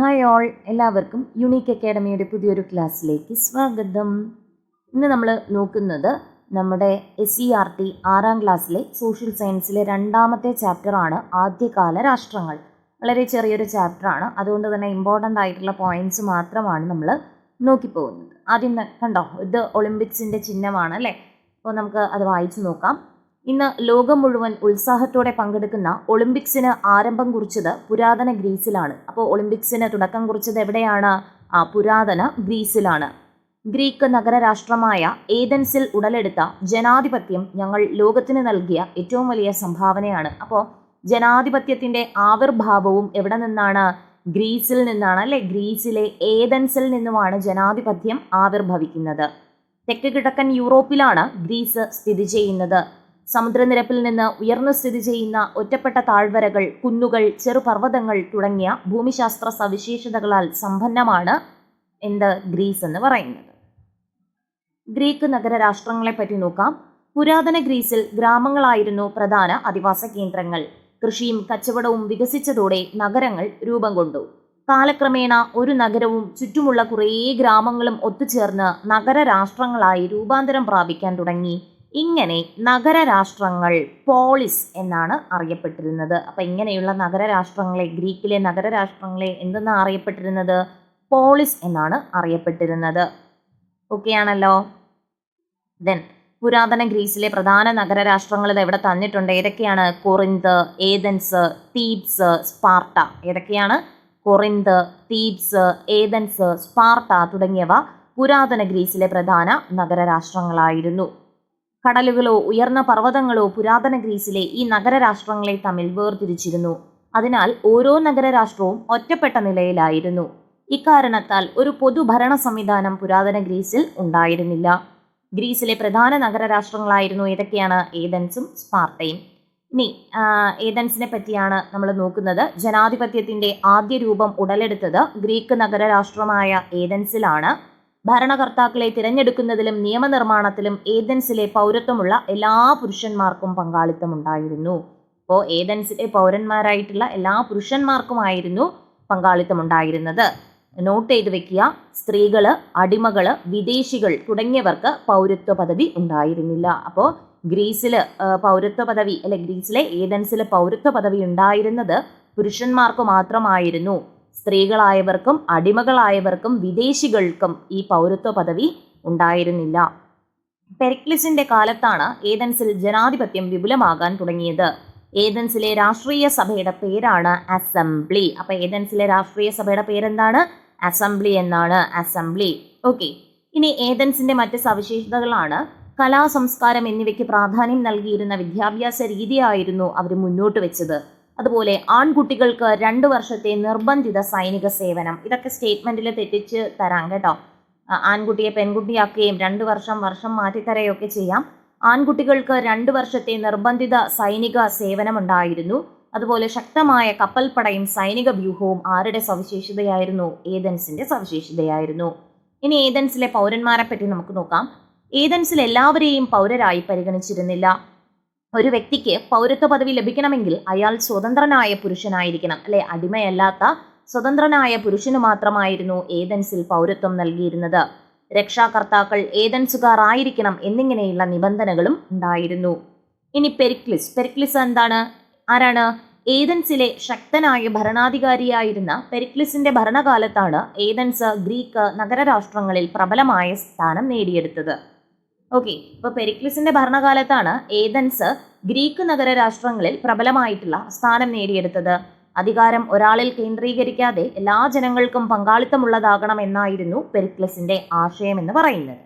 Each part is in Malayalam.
ഹായ് ഓൾ എല്ലാവർക്കും യുണീക്ക് അക്കാഡമിയുടെ പുതിയൊരു ക്ലാസ്സിലേക്ക് സ്വാഗതം. ഇന്ന് നമ്മൾ നോക്കുന്നത് നമ്മുടെ എസ് സി ആർ ടി ആറാം ക്ലാസ്സിലെ സോഷ്യൽ സയൻസിലെ രണ്ടാമത്തെ ചാപ്റ്ററാണ് ആദ്യകാല രാഷ്ട്രങ്ങൾ. വളരെ ചെറിയൊരു ചാപ്റ്ററാണ് അതുകൊണ്ട് തന്നെ ഇമ്പോർട്ടന്റ് ആയിട്ടുള്ള പോയിന്റ്സ് മാത്രമാണ് നമ്മൾ നോക്കിപ്പോകുന്നത്. ആദ്യം കണ്ടോ? ഇത് ഒളിമ്പിക്സിന്റെ ചിഹ്നമാണ് അല്ലേ? അപ്പോൾ നമുക്ക് അത് വായിച്ചു നോക്കാം. ഇന്ന് ലോകം മുഴുവൻ ഉത്സാഹത്തോടെ പങ്കെടുക്കുന്ന ഒളിമ്പിക്സിന് ആരംഭം കുറിച്ചത് പുരാതന ഗ്രീസിലാണ്. അപ്പോൾ ഒളിമ്പിക്സിന് തുടക്കം കുറിച്ചത് എവിടെയാണ്? ആ പുരാതന ഗ്രീസിലാണ്. ഗ്രീക്ക് നഗരരാഷ്ട്രമായ ഏതൻസിൽ ഉടലെടുത്ത ജനാധിപത്യം ഞങ്ങൾ ലോകത്തിന് നൽകിയ ഏറ്റവും വലിയ സംഭാവനയാണ്. അപ്പോൾ ജനാധിപത്യത്തിന്റെ ആവിർഭാവവും എവിടെ നിന്നാണ്? ഗ്രീസിൽ നിന്നാണ് അല്ലെ? ഗ്രീസിലെ ഏതൻസിൽ നിന്നുമാണ് ജനാധിപത്യം ആവിർഭവിക്കുന്നത്. തെക്ക് കിഴക്കൻ യൂറോപ്പിലാണ് ഗ്രീസ് സ്ഥിതി ചെയ്യുന്നത്. സമുദ്രനിരപ്പിൽ നിന്ന് ഉയർന്നു സ്ഥിതി ചെയ്യുന്ന ഒറ്റപ്പെട്ട താഴ്വരകൾ കുന്നുകൾ ചെറുപർവതങ്ങൾ തുടങ്ങിയ ഭൂമിശാസ്ത്ര സവിശേഷതകളാൽ സമ്പന്നമാണ് എന്ത് ഗ്രീസ് എന്ന് പറയുന്നത്. ഗ്രീക്ക് നഗരരാഷ്ട്രങ്ങളെ പറ്റി നോക്കാം. പുരാതന ഗ്രീസിൽ ഗ്രാമങ്ങളായിരുന്നു പ്രധാന അധിവാസ കേന്ദ്രങ്ങൾ. കൃഷിയും കച്ചവടവും വികസിച്ചതോടെ നഗരങ്ങൾ രൂപം കൊണ്ടു. കാലക്രമേണ ഒരു നഗരവും ചുറ്റുമുള്ള കുറേ ഗ്രാമങ്ങളും ഒത്തുചേർന്ന് നഗര രാഷ്ട്രങ്ങളായി രൂപാന്തരം പ്രാപിക്കാൻ തുടങ്ങി. ഇങ്ങനെ നഗര രാഷ്ട്രങ്ങൾ പോളിസ് എന്നാണ് അറിയപ്പെട്ടിരുന്നത്. അപ്പം ഇങ്ങനെയുള്ള നഗര രാഷ്ട്രങ്ങളെ ഗ്രീക്കിലെ നഗര രാഷ്ട്രങ്ങളെ എന്തെന്നാണ് അറിയപ്പെട്ടിരുന്നത്? പോളിസ് എന്നാണ് അറിയപ്പെട്ടിരുന്നത്. ഓക്കെ ആണല്ലോ? ദെൻ പുരാതന ഗ്രീസിലെ പ്രധാന നഗര രാഷ്ട്രങ്ങൾ ഇത് എവിടെ തന്നിട്ടുണ്ട്? ഏതൊക്കെയാണ്? Corinth Athens Thebes Sparta. ഏതൊക്കെയാണ്? കൊറിന്ത് തീബ്സ് ഏതൻസ് സ്പാർട്ട തുടങ്ങിയവ പുരാതന ഗ്രീസിലെ പ്രധാന നഗരരാഷ്ട്രങ്ങളായിരുന്നു. കടലുകളോ ഉയർന്ന പർവതങ്ങളോ പുരാതന ഗ്രീസിലെ ഈ നഗരരാഷ്ട്രങ്ങളെ തമ്മിൽ വേർതിരിച്ചിരുന്നു. അതിനാൽ ഓരോ നഗരരാഷ്ട്രവും ഒറ്റപ്പെട്ട നിലയിലായിരുന്നു. ഇക്കാരണത്താൽ ഒരു പൊതുഭരണ സംവിധാനം പുരാതന ഗ്രീസിൽ ഉണ്ടായിരുന്നില്ല. ഗ്രീസിലെ പ്രധാന നഗരരാഷ്ട്രങ്ങളായിരുന്നു ഏതൊക്കെയാണ്? ഏതൻസും സ്പാർട്ടയും. ഇനി ഏതൻസിനെ പറ്റിയാണ് നമ്മൾ നോക്കുന്നത്. ജനാധിപത്യത്തിന്റെ ആദ്യ രൂപം ഉടലെടുത്തത് ഗ്രീക്ക് നഗരരാഷ്ട്രമായ ഏതൻസിലാണ് ഭരണകർത്താക്കളെ തിരഞ്ഞെടുക്കുന്നതിലും നിയമനിർമ്മാണത്തിലും ഏതൻസിലെ പൗരത്വമുള്ള എല്ലാ പുരുഷന്മാർക്കും പങ്കാളിത്തമുണ്ടായിരുന്നു. അപ്പോൾ ഏതൻസിലെ പൗരന്മാരായിട്ടുള്ള എല്ലാ പുരുഷന്മാർക്കുമായിരുന്നു പങ്കാളിത്തമുണ്ടായിരുന്നത്. നോട്ട് ചെയ്ത് വെക്കുക സ്ത്രീകൾ അടിമകൾ വിദേശികൾ തുടങ്ങിയവർക്ക് പൗരത്വ പദവി ഉണ്ടായിരുന്നില്ല. അപ്പോൾ ഗ്രീസിൽ പൗരത്വ പദവി അല്ലെ ഗ്രീസിലെ ഏതൻസിലെ പൗരത്വ പദവി ഉണ്ടായിരുന്നത് പുരുഷന്മാർക്ക് മാത്രമായിരുന്നു. സ്ത്രീകളായവർക്കും അടിമകളായവർക്കും വിദേശികൾക്കും ഈ പൗരത്വ പദവി ഉണ്ടായിരുന്നില്ല. പെരിക്ലിസിന്റെ കാലത്താണ് ഏതൻസിൽ ജനാധിപത്യം വിപുലമാകാൻ തുടങ്ങിയത്. ഏതൻസിലെ രാഷ്ട്രീയ സഭയുടെ പേരാണ് അസംബ്ലി. അപ്പൊ ഏതൻസിലെ രാഷ്ട്രീയ സഭയുടെ പേരെന്താണ്? അസംബ്ലി എന്നാണ്. അസംബ്ലി. ഓക്കെ. ഇനി ഏതൻസിന്റെ മറ്റ് സവിശേഷതകളാണ്. കലാ സംസ്കാരം എന്നിവയ്ക്ക് പ്രാധാന്യം നൽകിയിരുന്ന വിദ്യാഭ്യാസ രീതിയായിരുന്നു അവർ മുന്നോട്ട് വെച്ചത്. അതുപോലെ ആൺകുട്ടികൾക്ക് രണ്ട് വർഷത്തെ നിർബന്ധിത സൈനിക സേവനം. ഇതൊക്കെ സ്റ്റേറ്റ്മെന്റിൽ തെറ്റിച്ച് തരാം കേട്ടോ. ആൺകുട്ടിയെ പെൺകുട്ടിയാക്കുകയും രണ്ട് വർഷം വർഷം മാറ്റിത്തരയൊക്കെ ചെയ്യാം. ആൺകുട്ടികൾക്ക് രണ്ട് വർഷത്തെ നിർബന്ധിത സൈനിക സേവനമുണ്ടായിരുന്നു അതുപോലെ ശക്തമായ കപ്പൽപ്പടയും സൈനിക വ്യൂഹവും ആരുടെ സവിശേഷതയായിരുന്നു? ഏതൻസിന്റെ സവിശേഷതയായിരുന്നു. ഇനി ഏതൻസിലെ പൗരന്മാരെ പറ്റി നമുക്ക് നോക്കാം. ഏതൻസിൽ എല്ലാവരെയും പൗരരായി പരിഗണിച്ചിരുന്നില്ല. ഒരു വ്യക്തിക്ക് പൗരത്വ പദവി ലഭിക്കണമെങ്കിൽ അയാൾ സ്വതന്ത്രനായ പുരുഷനായിരിക്കണം. അല്ലെ? അടിമയല്ലാത്ത സ്വതന്ത്രനായ പുരുഷന് മാത്രമായിരുന്നു ഏതൻസിൽ പൗരത്വം നൽകിയിരുന്നത്. രക്ഷാകർത്താക്കൾ ഏതൻസുകാർ ആയിരിക്കണം എന്നിങ്ങനെയുള്ള നിബന്ധനകളും ഉണ്ടായിരുന്നു. ഇനി പെരിക്ലിസ്. പെരിക്ലിസ് എന്താണ്? ആരാണ്? ഏതൻസിലെ ശക്തനായ ഭരണാധികാരിയായിരുന്ന പെരിക്ലിസിന്റെ ഭരണകാലത്താണ് ഏതൻസ് ഗ്രീക്ക് നഗരരാഷ്ട്രങ്ങളിൽ പ്രബലമായ സ്ഥാനം നേടിയെടുത്തത്. ഓക്കെ ഇപ്പോൾ പെരിക്ലിസിന്റെ ഭരണകാലത്താണ് ഏതൻസ് ഗ്രീക്ക് നഗര രാഷ്ട്രങ്ങളിൽ പ്രബലമായിട്ടുള്ള സ്ഥാനം നേടിയെടുത്തത്. അധികാരം ഒരാളിൽ കേന്ദ്രീകരിക്കാതെ എല്ലാ ജനങ്ങൾക്കും പങ്കാളിത്തമുള്ളതാകണം എന്നായിരുന്നു പെരിക്ലസിന്റെ ആശയം എന്ന് പറയുന്നത്.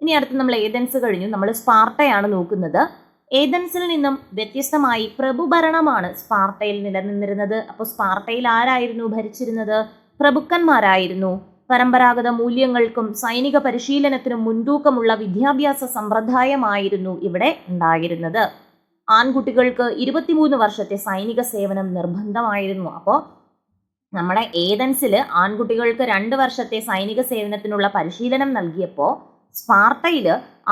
ഇനി അടുത്ത് നമ്മൾ ഏതൻസ് കഴിഞ്ഞു. നമ്മൾ സ്പാർട്ടയാണ് നോക്കുന്നത്. ഏതൻസിൽ നിന്നും വ്യത്യസ്തമായി പ്രഭുഭരണമാണ് സ്പാർട്ടയിൽ നിലനിന്നിരുന്നത്. അപ്പോൾ സ്പാർട്ടയിൽ ആരായിരുന്നു ഭരിച്ചിരുന്നത്? പ്രഭുക്കന്മാരായിരുന്നു. പരമ്പരാഗത മൂല്യങ്ങൾക്കും സൈനിക പരിശീലനത്തിനും മുൻതൂക്കമുള്ള വിദ്യാഭ്യാസ സമ്പ്രദായമായിരുന്നു ഇവിടെ ഉണ്ടായിരുന്നത്. ആൺകുട്ടികൾക്ക് ഇരുപത്തിമൂന്ന് വർഷത്തെ സൈനിക സേവനം നിർബന്ധമായിരുന്നു. അപ്പോൾ നമ്മുടെ ഏതൻസിൽ ആൺകുട്ടികൾക്ക് രണ്ട് വർഷത്തെ സൈനിക സേവനത്തിനുള്ള പരിശീലനം നൽകിയപ്പോൾ സ്പാർട്ടയിൽ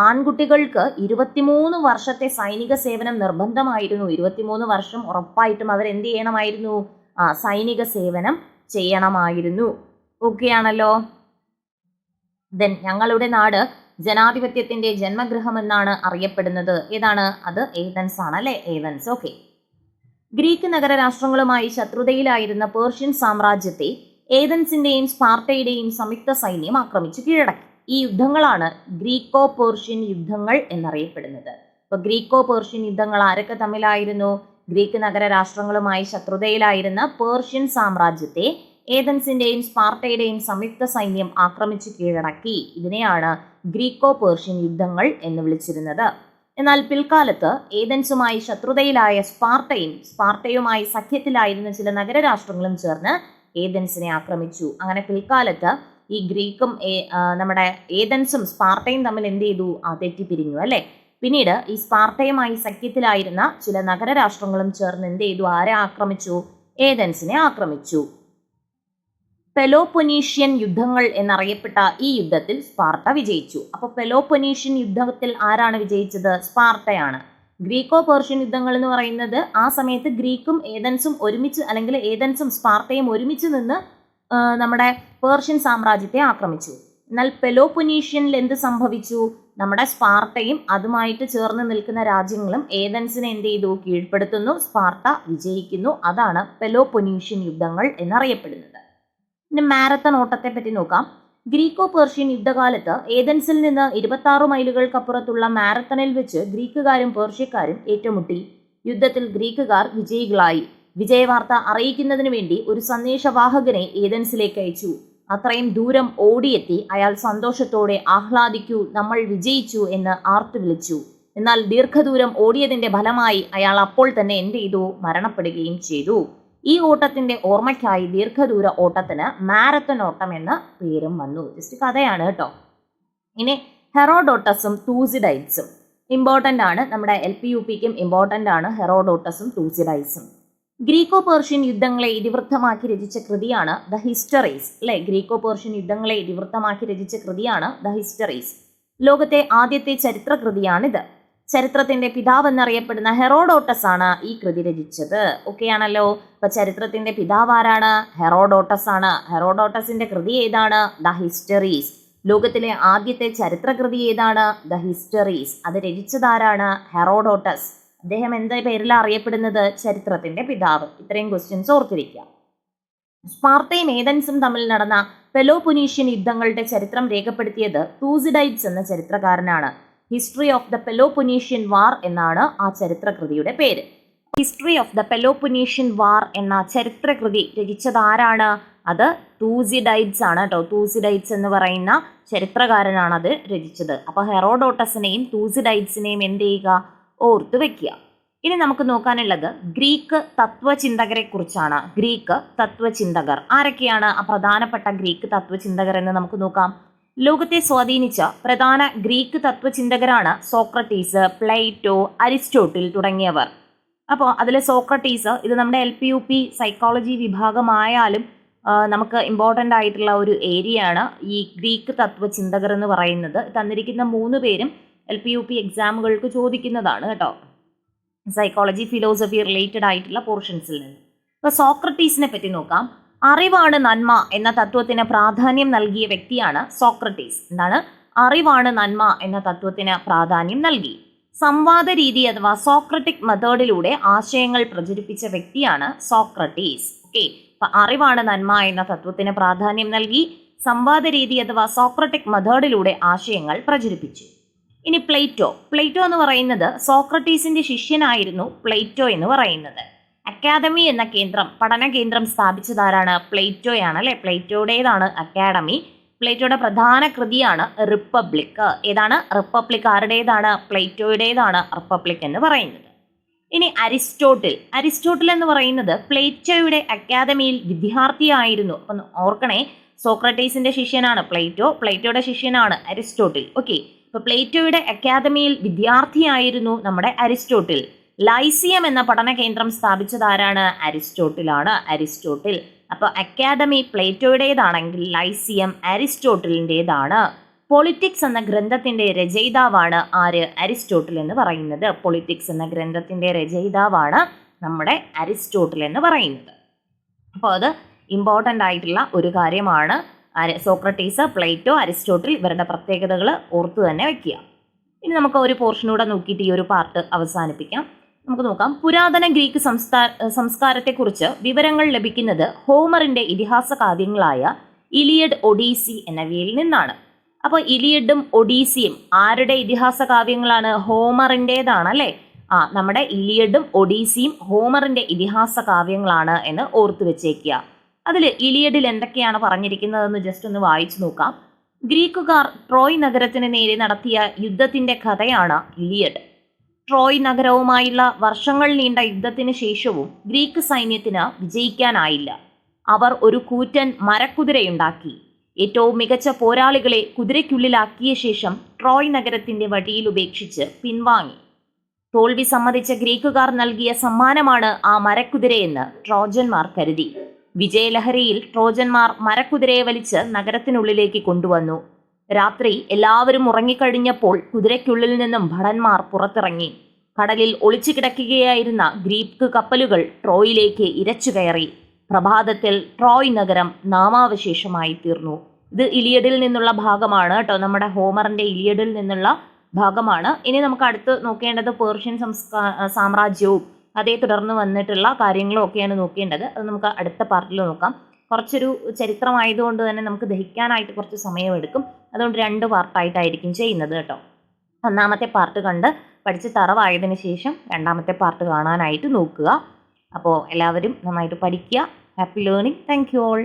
ആൺകുട്ടികൾക്ക് ഇരുപത്തിമൂന്ന് വർഷത്തെ സൈനിക സേവനം നിർബന്ധമായിരുന്നു. ഇരുപത്തിമൂന്ന് വർഷം ഉറപ്പായിട്ടും അവർ എന്ത് ചെയ്യണമായിരുന്നു സൈനിക സേവനം ചെയ്യണമായിരുന്നു. ഓക്കെ ആണല്ലോ ദെൻ ഞങ്ങളുടെ നാട് ജനാധിപത്യത്തിന്റെ ജന്മഗൃഹം എന്നാണ് അറിയപ്പെടുന്നത്. ഏതാണ്? അത് ഏതൻസ് ആണ് അല്ലെ ഏതൻസ്. ഓക്കെ. ഗ്രീക്ക് നഗര രാഷ്ട്രങ്ങളുമായി ശത്രുതയിലായിരുന്ന പേർഷ്യൻ സാമ്രാജ്യത്തെ ഏതൻസിന്റെയും സ്പാർട്ടയുടെയും സംയുക്ത സൈന്യം ആക്രമിച്ചു കീഴടക്കി. ഈ യുദ്ധങ്ങളാണ് ഗ്രീക്കോ പേർഷ്യൻ യുദ്ധങ്ങൾ എന്നറിയപ്പെടുന്നത്. ഇപ്പൊ ഗ്രീക്കോ പേർഷ്യൻ യുദ്ധങ്ങൾ ആരൊക്കെ തമ്മിലായിരുന്നു? ഗ്രീക്ക് നഗര രാഷ്ട്രങ്ങളുമായി ശത്രുതയിലായിരുന്ന പേർഷ്യൻ സാമ്രാജ്യത്തെ ഏതൻസിന്റെയും സ്പാർട്ടയുടെയും സംയുക്ത സൈന്യം ആക്രമിച്ച് കീഴടക്കി. ഇതിനെയാണ് ഗ്രീക്കോ പേർഷ്യൻ യുദ്ധങ്ങൾ എന്ന് വിളിച്ചിരുന്നത്. എന്നാൽ പിൽക്കാലത്ത് ഏതൻസുമായി ശത്രുതയിലായ സ്പാർട്ടയും സ്പാർട്ടയുമായി സഖ്യത്തിലായിരുന്ന ചില നഗരരാഷ്ട്രങ്ങളും ചേർന്ന് ഏതൻസിനെ ആക്രമിച്ചു. അങ്ങനെ പിൽക്കാലത്ത് ഈ ഗ്രീക്കും നമ്മുടെ ഏതൻസും സ്പാർട്ടയും തമ്മിൽ എന്ത് ചെയ്തു? തെറ്റിപ്പിരിഞ്ഞു അല്ലെ? പിന്നീട് ഈ സ്പാർട്ടയുമായി സഖ്യത്തിലായിരുന്ന ചില നഗരരാഷ്ട്രങ്ങളും ചേർന്ന് എന്ത് ചെയ്തു? ആരെ ആക്രമിച്ചു? ഏതൻസിനെ ആക്രമിച്ചു. പെലോപ്പൊനീഷ്യൻ യുദ്ധങ്ങൾ എന്നറിയപ്പെട്ട ഈ യുദ്ധത്തിൽ സ്പാർട്ട വിജയിച്ചു. അപ്പോൾ പെലോപൊനീഷ്യൻ യുദ്ധത്തിൽ ആരാണ് വിജയിച്ചത്? സ്പാർട്ടയാണ്. ഗ്രീക്കോ പേർഷ്യൻ യുദ്ധങ്ങൾ എന്ന് പറയുന്നത് ആ സമയത്ത് ഗ്രീക്കും ഏതൻസും ഒരുമിച്ച് അല്ലെങ്കിൽ ഏതൻസും സ്പാർട്ടയും ഒരുമിച്ച് നിന്ന് നമ്മുടെ പേർഷ്യൻ സാമ്രാജ്യത്തെ ആക്രമിച്ചു. എന്നാൽ പെലോപൊനീഷ്യനിൽ എന്ത് സംഭവിച്ചു? നമ്മുടെ സ്പാർട്ടയും അതുമായിട്ട് ചേർന്ന് നിൽക്കുന്ന രാജ്യങ്ങളും ഏതൻസിനെ എന്ത് ചെയ്തു? കീഴ്പ്പെടുത്തുന്നു. സ്പാർട്ട വിജയിക്കുന്നു. അതാണ് പെലോപൊനീഷ്യൻ യുദ്ധങ്ങൾ എന്നറിയപ്പെടുന്നത്. ഇനി മാരത്തൺ ഓട്ടത്തെ പറ്റി നോക്കാം. ഗ്രീക്കോ പേർഷ്യൻ യുദ്ധകാലത്ത് ഏതൻസിൽ നിന്ന് ഇരുപത്തി ആറ് മൈലുകൾക്കപ്പുറത്തുള്ള മാരത്തണിൽ വെച്ച് ഗ്രീക്കുകാരും പേർഷ്യക്കാരും ഏറ്റുമുട്ടി. യുദ്ധത്തിൽ ഗ്രീക്കുകാർ വിജയികളായി. വിജയവാർത്ത അറിയിക്കുന്നതിനു വേണ്ടി ഒരു സന്ദേശവാഹകനെ ഏതൻസിലേക്ക് അയച്ചു. അത്രയും ദൂരം ഓടിയെത്തി അയാൾ സന്തോഷത്തോടെ ആഹ്ലാദിക്കൂ നമ്മൾ വിജയിച്ചു എന്ന് ആർത്തു വിളിച്ചു. എന്നാൽ ദീർഘദൂരം ഓടിയതിന്റെ ഫലമായി അയാൾ അപ്പോൾ തന്നെ എന്ത് ചെയ്തു? മരണപ്പെടുകയും ചെയ്തു. ഈ ഓട്ടത്തിന്റെ ഓർമ്മയ്ക്കായി ദീർഘദൂര ഓട്ടത്തിന് മാരത്തൺ ഓട്ടം എന്ന പേരും വന്നു. ജസ്റ്റ് കഥയാണ് കേട്ടോ. ഇനി ഹെറോഡോട്ടസും തൂസിഡൈറ്റ്സും. ഇമ്പോർട്ടന്റ് ആണ്. നമ്മുടെ എൽ പി യു പിക്കും ഇമ്പോർട്ടന്റ് ആണ് ഹെറോഡോട്ടസും തൂസിഡൈറ്റ്സും. ഗ്രീക്കോ പേർഷ്യൻ യുദ്ധങ്ങളെ ഇതിവൃത്തമാക്കി രചിച്ച കൃതിയാണ് ദ ഹിസ്റ്ററീസ് അല്ലെ ഗ്രീക്കോ പേർഷ്യൻ യുദ്ധങ്ങളെ ഇതിവൃത്തമാക്കി രചിച്ച കൃതിയാണ് ദ ഹിസ്റ്ററീസ് ലോകത്തെ ആദ്യത്തെ ചരിത്ര കൃതിയാണിത് ചരിത്രത്തിന്റെ പിതാവ് എന്നറിയപ്പെടുന്ന ഹെറോഡോട്ടസ് ആണ് ഈ കൃതി രചിച്ചത്. ആണല്ലോ. ഇപ്പൊ ചരിത്രത്തിന്റെ പിതാവ് ആരാണ് ഹെറോഡോട്ടസ് ആണ്. ഹെറോഡോട്ടസിന്റെ കൃതി ഏതാണ്? The histories. ലോകത്തിലെ ആദ്യത്തെ ചരിത്രകൃതി ഏതാണ്? The histories. അത് രചിച്ചതാരാണ്? ഹെറോഡോട്ടസ്. അദ്ദേഹം എന്താ പേരിലാണ് അറിയപ്പെടുന്നത്? ചരിത്രത്തിന്റെ പിതാവ്. ഇത്രയും ക്വസ്റ്റ്യൻസ് ഓർത്തിരിക്കുക. സ്പാർട്ടയും ഏതൻസും തമ്മിൽ നടന്ന പെലോപൊനീഷ്യൻ യുദ്ധങ്ങളുടെ ചരിത്രം രേഖപ്പെടുത്തിയത് തൂസിഡൈറ്റ്സ് എന്ന ചരിത്രകാരനാണ്. History of the Peloponnesian war എന്നാണ് ആ ചരിത്രകൃതിയുടെ പേര്. History of the Peloponnesian war എന്ന ചരിത്രകൃതി രചിച്ചത് ആരാണ് അത് തൂസിഡൈറ്റ്സ് ആണ് കേട്ടോ. തൂസിഡൈറ്റ്സ് എന്ന് പറയുന്ന ചരിത്രകാരനാണ് അത് രചിച്ചത്. അപ്പോൾ ഹെറോഡോട്ടസിനെയും തൂസിഡൈറ്റ്സിനെയും എന്ത് ചെയ്യുക? ഓർത്ത് വെക്കുക. ഇനി നമുക്ക് നോക്കാനുള്ളത് ഗ്രീക്ക് തത്വചിന്തകരെ കുറിച്ചാണ്. ഗ്രീക്ക് തത്വചിന്തകർ. ആരൊക്കെയാണ് ആ പ്രധാനപ്പെട്ട ഗ്രീക്ക് തത്വചിന്തകർ എന്ന് നമുക്ക് നോക്കാം. ലോകത്തെ സ്വാധീനിച്ച പ്രധാന ഗ്രീക്ക് തത്വചിന്തകരാണ് സോക്രട്ടീസ് പ്ലേറ്റോ അരിസ്റ്റോട്ടിൽ തുടങ്ങിയവർ. അപ്പോൾ അതിൽ സോക്രട്ടീസ് ഇത് നമ്മുടെ L P U P psychology വിഭാഗമായാലും നമുക്ക് ഇമ്പോർട്ടന്റ് ആയിട്ടുള്ള ഒരു ഏരിയയാണ് ഈ ഗ്രീക്ക് തത്വചിന്തകർ എന്ന് പറയുന്നത്. തന്നിരിക്കുന്ന മൂന്ന് പേരും എൽ പി യു പി എക്സാമുകൾക്ക് ചോദിക്കുന്നതാണ് കേട്ടോ. സൈക്കോളജി ഫിലോസഫി റിലേറ്റഡ് ആയിട്ടുള്ള പോർഷൻസിൽ നിന്ന്. ഇപ്പോൾ സോക്രട്ടീസിനെ പറ്റി നോക്കാം. അറിവാണ് നന്മ എന്ന തത്വത്തിന് പ്രാധാന്യം നൽകിയ വ്യക്തിയാണ് സോക്രട്ടീസ്. എന്താണ്? അറിവാണ് നന്മ എന്ന തത്വത്തിന് പ്രാധാന്യം നൽകി. സംവാദ രീതി അഥവാ സോക്രട്ടിക് മെത്തേഡിലൂടെ ആശയങ്ങൾ പ്രചരിപ്പിച്ച വ്യക്തിയാണ് സോക്രട്ടീസ്. ഓക്കെ അറിവാണ് നന്മ എന്ന തത്വത്തിന് പ്രാധാന്യം നൽകി. സംവാദ രീതി അഥവാ സോക്രട്ടിക് മെത്തേഡിലൂടെ ആശയങ്ങൾ പ്രചരിപ്പിച്ചു. ഇനി പ്ലേറ്റോ. പ്ലേറ്റോ എന്ന് പറയുന്നത് സോക്രട്ടീസിന്റെ ശിഷ്യനായിരുന്നു പ്ലേറ്റോ എന്ന് പറയുന്നത്. അക്കാദമി എന്ന കേന്ദ്രം പഠന കേന്ദ്രം സ്ഥാപിച്ചതാരാണ്? പ്ലേറ്റോയാണ് അല്ലെ? പ്ലേറ്റോയുടേതാണ് അക്കാദമി. പ്ലേറ്റോയുടെ പ്രധാന കൃതിയാണ് റിപ്പബ്ലിക്. ഏതാണ്? റിപ്പബ്ലിക് ആരുടേതാണ്? പ്ലേറ്റോയുടേതാണ് റിപ്പബ്ലിക് എന്ന് പറയുന്നത്. ഇനി അരിസ്റ്റോട്ടിൽ. അരിസ്റ്റോട്ടിൽ എന്ന് പറയുന്നത് പ്ലേറ്റോയുടെ അക്കാദമിയിൽ വിദ്യാർത്ഥിയായിരുന്നു. അപ്പം ഓർക്കണേ സോക്രട്ടീസിന്റെ ശിഷ്യനാണ് പ്ലേറ്റോ പ്ലേറ്റോയുടെ ശിഷ്യനാണ് അരിസ്റ്റോട്ടിൽ. ഓക്കെ. ഇപ്പൊ പ്ലേറ്റോയുടെ അക്കാദമിയിൽ വിദ്യാർത്ഥിയായിരുന്നു നമ്മുടെ അരിസ്റ്റോട്ടിൽ. ലൈസിയം എന്ന പഠന കേന്ദ്രം സ്ഥാപിച്ചതാരാണ് അരിസ്റ്റോട്ടിലാണ്. അരിസ്റ്റോട്ടിൽ അപ്പോൾ അക്കാദമി പ്ലേറ്റോയുടേതാണെങ്കിൽ ലൈസിയം അരിസ്റ്റോട്ടിലിന്റെതാണ്. പൊളിറ്റിക്സ് എന്ന ഗ്രന്ഥത്തിന്റെ രചയിതാവാണ് ആര്? അരിസ്റ്റോട്ടിൽ എന്ന് പറയുന്നത്. പൊളിറ്റിക്സ് എന്ന ഗ്രന്ഥത്തിന്റെ രചയിതാവാണ് നമ്മുടെ അരിസ്റ്റോട്ടിൽ എന്ന് പറയുന്നത്. അപ്പോൾ അത് ഇമ്പോർട്ടന്റ് ആയിട്ടുള്ള ഒരു കാര്യമാണ്. സോക്രട്ടീസ് പ്ലേറ്റോ അരിസ്റ്റോട്ടിൽ ഇവരുടെ പ്രത്യേകതകൾ ഓർത്തു തന്നെ വയ്ക്കുക ഇനി നമുക്ക് ഒരു പോർഷനൂടെ നോക്കിയിട്ട് ഈ ഒരു പാർട്ട് അവസാനിപ്പിക്കാം. നമുക്ക് നോക്കാം. പുരാതന ഗ്രീക്ക് സംസ്ഥാ സംസ്കാരത്തെക്കുറിച്ച് വിവരങ്ങൾ ലഭിക്കുന്നത് ഹോമറിന്റെ ഇതിഹാസ കാവ്യങ്ങളായ ഇലിയഡ് ഒഡീസി എന്നിവയിൽ നിന്നാണ്. അപ്പോൾ ഇലിയഡും ഒഡീസിയും ആരുടെ ഇതിഹാസ കാവ്യങ്ങളാണ്? ഹോമറിന്റെതാണ് അല്ലേ ആ നമ്മുടെ ഇലിയഡും ഒഡീസിയും ഹോമറിന്റെ ഇതിഹാസ കാവ്യങ്ങളാണ് എന്ന് ഓർത്തു വെച്ചേക്കുക. അതിൽ ഇലിയഡിൽ എന്തൊക്കെയാണ് പറഞ്ഞിരിക്കുന്നതെന്ന് ജസ്റ്റ് ഒന്ന് വായിച്ചു നോക്കാം. ഗ്രീക്കുകാർ ട്രോയ് നഗരത്തിന് നേരെ നടത്തിയ യുദ്ധത്തിന്റെ കഥയാണ് ഇലിയഡ്. ട്രോയ് നഗരവുമായുള്ള വർഷങ്ങൾ നീണ്ട യുദ്ധത്തിന് ശേഷവും ഗ്രീക്ക് സൈന്യത്തിന് വിജയിക്കാനായില്ല. അവർ ഒരു കൂറ്റൻ മരക്കുതിരയുണ്ടാക്കി. ഏറ്റവും മികച്ച പോരാളികളെ കുതിരയ്ക്കുള്ളിലാക്കിയ ശേഷം ട്രോയ് നഗരത്തിന്റെ വഴിയിൽ ഉപേക്ഷിച്ച് പിൻവാങ്ങി. തോൽവി സമ്മതിച്ച ഗ്രീക്കുകാർ നൽകിയ സമ്മാനമാണ് ആ മരക്കുതിരയെന്ന് ട്രോജന്മാർ കരുതി. വിജയലഹരിയിൽ ട്രോജന്മാർ മരക്കുതിരയെ വലിച്ച് നഗരത്തിനുള്ളിലേക്ക് കൊണ്ടുവന്നു. രാത്രി എല്ലാവരും ഉറങ്ങിക്കഴിഞ്ഞപ്പോൾ കുതിരയ്ക്കുള്ളിൽ നിന്നും ഭടന്മാർ പുറത്തിറങ്ങി. കടലിൽ ഒളിച്ചു കിടക്കുകയായിരുന്ന ഗ്രീക്ക് കപ്പലുകൾ ട്രോയിലേക്ക് ഇരച്ചു കയറി. പ്രഭാതത്തിൽ ട്രോയ് നഗരം നാമാവശേഷമായി തീർന്നു. ഇത് ഇലിയഡിൽ നിന്നുള്ള ഭാഗമാണ് കേട്ടോ. നമ്മുടെ ഹോമറിന്റെ ഇലിയഡിൽ നിന്നുള്ള ഭാഗമാണ്. ഇനി നമുക്ക് അടുത്ത് നോക്കേണ്ടത് പേർഷ്യൻ സംസ്കാ സാമ്രാജ്യവും. അതേ തുടർന്ന് വന്നിട്ടുള്ള കാര്യങ്ങളും ഒക്കെയാണ് നോക്കേണ്ടത്. അത് നമുക്ക് അടുത്ത പാർട്ടിൽ നോക്കാം. കുറച്ചൊരു ചരിത്രമായതുകൊണ്ട് തന്നെ നമുക്ക് ദഹിക്കാനായിട്ട് കുറച്ച് സമയമെടുക്കും. അതുകൊണ്ട് രണ്ട് പാർട്ടായിട്ടായിരിക്കും ചെയ്യുന്നത് കേട്ടോ. ഒന്നാമത്തെ പാർട്ട് കണ്ട് പഠിച്ച് തറവായതിനു ശേഷം രണ്ടാമത്തെ പാർട്ട് കാണാനായിട്ട് നോക്കുക. അപ്പോൾ എല്ലാവരും നന്നായിട്ട് പഠിക്കുക. Happy learning thank you all